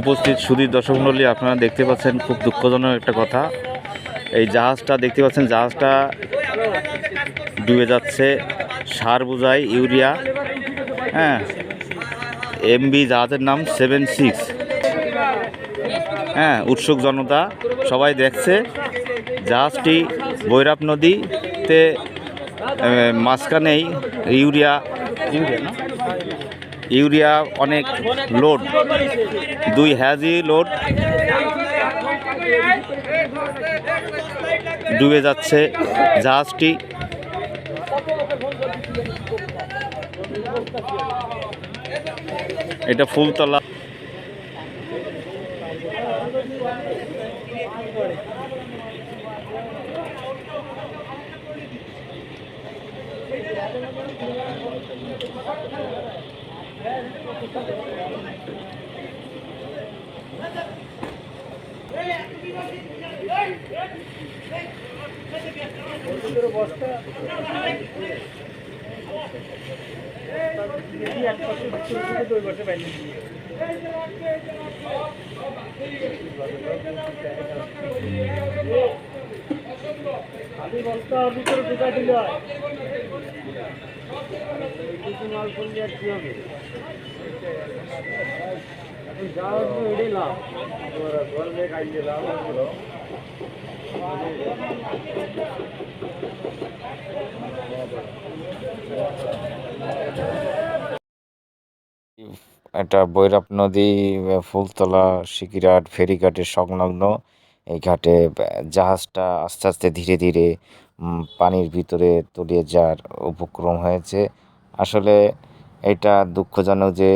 উপস্থিত সুধীর দর্শক মণ্ডলী, আপনারা দেখতে পাচ্ছেন খুব দুঃখজনক একটা কথা। এই জাহাজটা দেখতে পাচ্ছেন, জাহাজটা ডুবে যাচ্ছে, সার বোঝাই ইউরিয়া। হ্যাঁ এমবি জাহাজের নাম সেভেন সিক্স। হ্যাঁ উৎসুক জনতা সবাই দেখছে। জাহাজটি বৈরাব নদীতে মাঝখানেই ইউরিয়া। ইউরিয়া না ইউরিয়া অনেক লোড দুই হ্যাজি লোড ডুবে যাচ্ছে জাহাজটি। এটা ফুলতলা। আমি বস্তা ভিতরে ঢুকা দিল কিছু মাল করলে আর কি হবে এখন যা হচ্ছে এটাই লাভ গরমে খাইয়ে লাভ হলো এটা বৈরাব নদী, ফুলতলা, সিকিরাট, ফেরিঘাটের সংলগ্ন। এই ঘাটে জাহাজটা আস্তে আস্তে ধীরে ধীরে পানির ভিতরে তলিয়ে যাওয়ার উপক্রম হয়েছে। আসলে এটা দুঃখজনক যে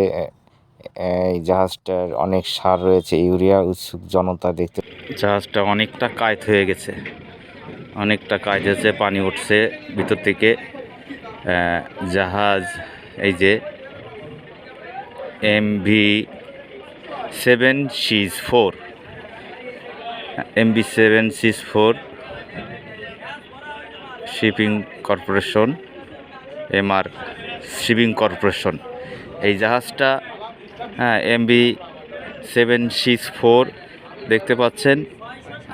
এই জাহাজটার অনেক সার রয়েছে, ইউরিয়া উৎসুক জনতা দেখতে জাহাজটা অনেকটা কায়ত হয়ে গেছে। অনেকটা কায়ত হয়েছে, পানি উঠছে ভিতর থেকে। জাহাজ, এই যে M V seven seas four. M V seven seas four shipping corporation, M R shipping corporation. এই জাহাজটা হ্যাঁ M V seven six four দেখতে পাচ্ছেন।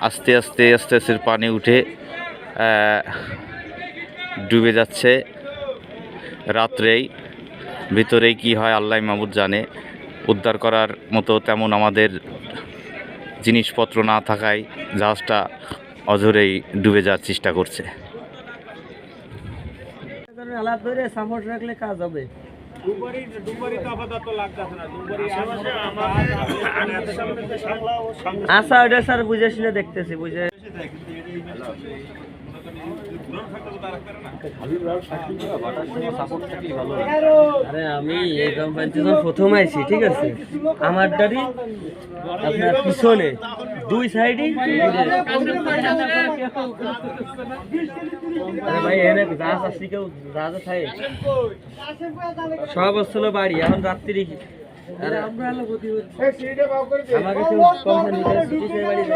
আস্তে আস্তে আস্তে আস্তে পানি উঠে ডুবে যাচ্ছে রাত্রেই। ভিতরেই কি হয় আল্লাহ মাহবুদ জানে। উদ্ধার করার মতো তেমন আমাদের জিনিসপত্র না থাকায় জাহাজটা অঝরেই ডুবে যাওয়ার চেষ্টা করছে। আলাদ রাখলে কাজ হবে। আচ্ছা ওটা স্যার বুঝে শুনে দেখতেছি বুঝে আরে আমি এই কোম্পানিতে যখন প্রথম আইছি, ঠিক আছে? আমার দাড়ি আপনার পিছনে, দুই সাইডই আরে ভাই, এনে জাহাজ আসছি কেউ জাহাজ থাকে সব হচ্ছিল বাড়ি, এখন রাত্রি। আমাকে কেউ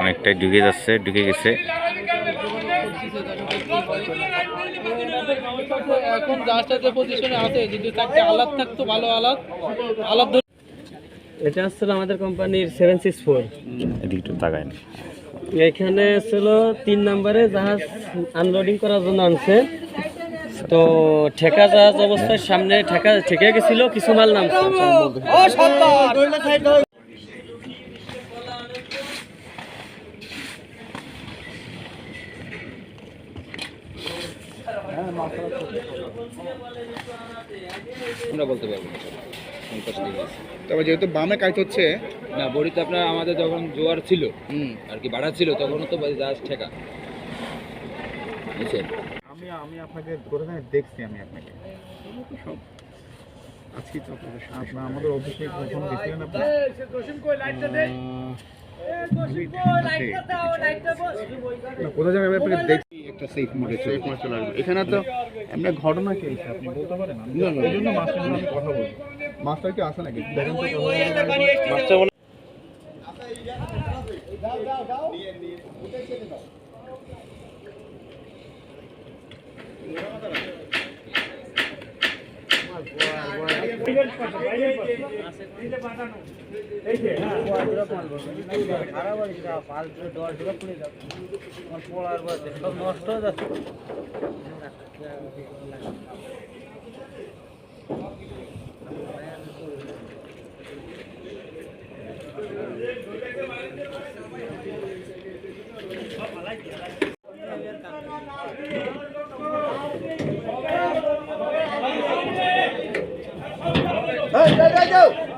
অনেকটাই ঢুকে যাচ্ছে ঢুকে গেছে। এখন জাহাজটা যে পজিশনে আছে যদি চারটে আলাদ থাকতো ভালো আলাদ আলাদ এটা হচ্ছিল আমাদের কোম্পানির সেভেন সিক্স ফোর তাকায় এখানে ছিল তিন নম্বরে জাহাজ আনলোডিং করার জন্য আনছে। তো ঠেকা জাহাজ অবস্থায় সামনে ঠেকা ঠেকে গেছিল কিছু মাল নামছে। আমরা বলতে পারব পঞ্চাশ ডিগ্রি তবে যেহেতু বামে কাজ হচ্ছে না বড়িতে আপনার আমাদের যখন জোয়ার ছিল আর কি বাড়া ছিল তখনও তো জাহাজ ঠেকা। বুঝছেন? আমি আমি আপনাকে প্রথমে দেখছি আমি আপনাকে। আজকে তো আপনার আমাদের অফিসে কখনো গেছিলেন আপনি? কোথায় যাবে ব্যাপারে দেখি একটা সেফ মোডে সেফ মোডে চলে আসবে। এখানে তো এমনি ঘটনা কি আপনি বলতে পারেন না না। এই জন্য মাস্টার আমি কথা বলব। মাস্টার কি আসে নাকি? দেখেন তো কথা বলে। সব নষ্ট হয়ে যাচ্ছে Hey, hey, hey, hey!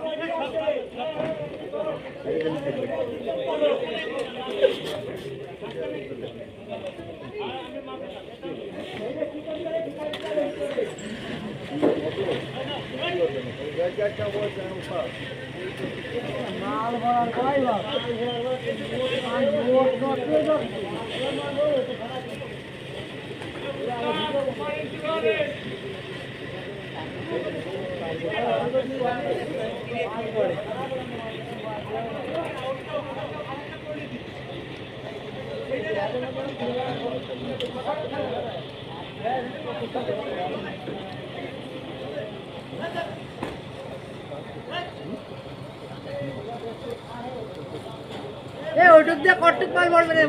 মাল ভরার ড্রাইভার Thank you. এ ওটুক দিয়ে কটুক মাল মারবে রে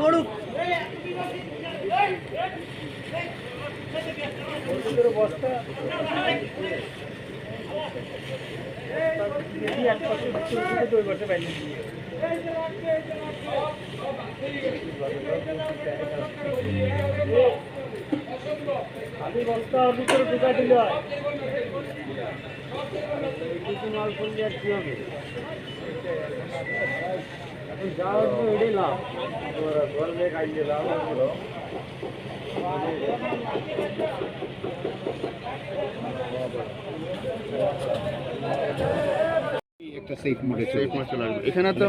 একটা সেফ মোডে সেফ মোডে চলে আসবে। এখানে তো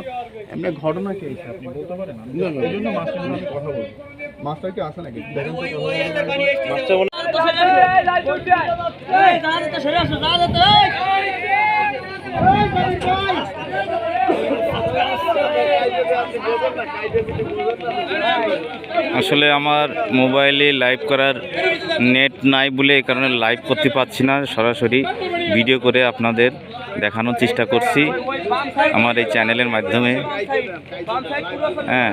এমনি ঘটনা কি হয়েছে আপনি বলতে পারেন না না। জন্য মাস্টার সাথে কথা বলব। মাস্টার কি আসে নাকি? দেখেন তো কথা বলে। আসলে আমার মোবাইলে লাইভ করার নেট নাই বলে এই কারণে লাইভ করতে পারছি না সরাসরি ভিডিও করে আপনাদের। দেখানোর চেষ্টা করছি আমার এই চ্যানেলের মাধ্যমে। হ্যাঁ।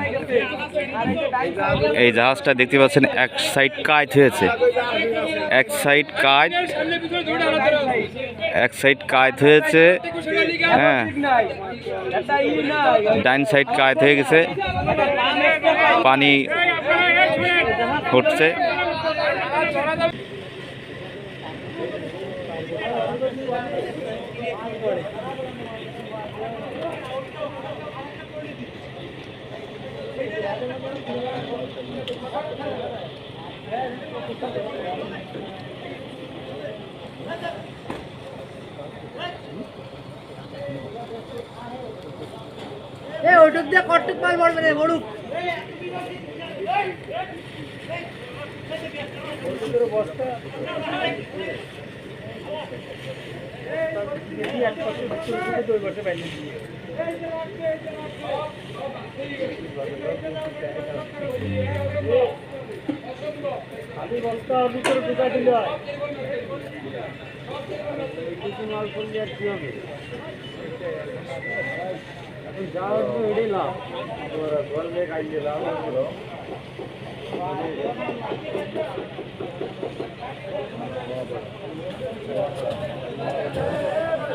এই জাহাজটা দেখতে পাচ্ছেন, এক সাইড কাজ হয়েছে। এক সাইড কাজ এক সাইড কাজ হয়েছে। হ্যাঁ। ডাইন সাইড কাজ হয়ে গেছে। পানি ফুটছে এ ওটুক দিয়ে কটুক মাল পড়বে রে বড়ুক। বস্তা খালি বলতে ভিতরে ঢুকা দিল কিছু মাল করলে আর কি হবে এখন যাওয়ার তো এটাই লাভ ঘর Thank you.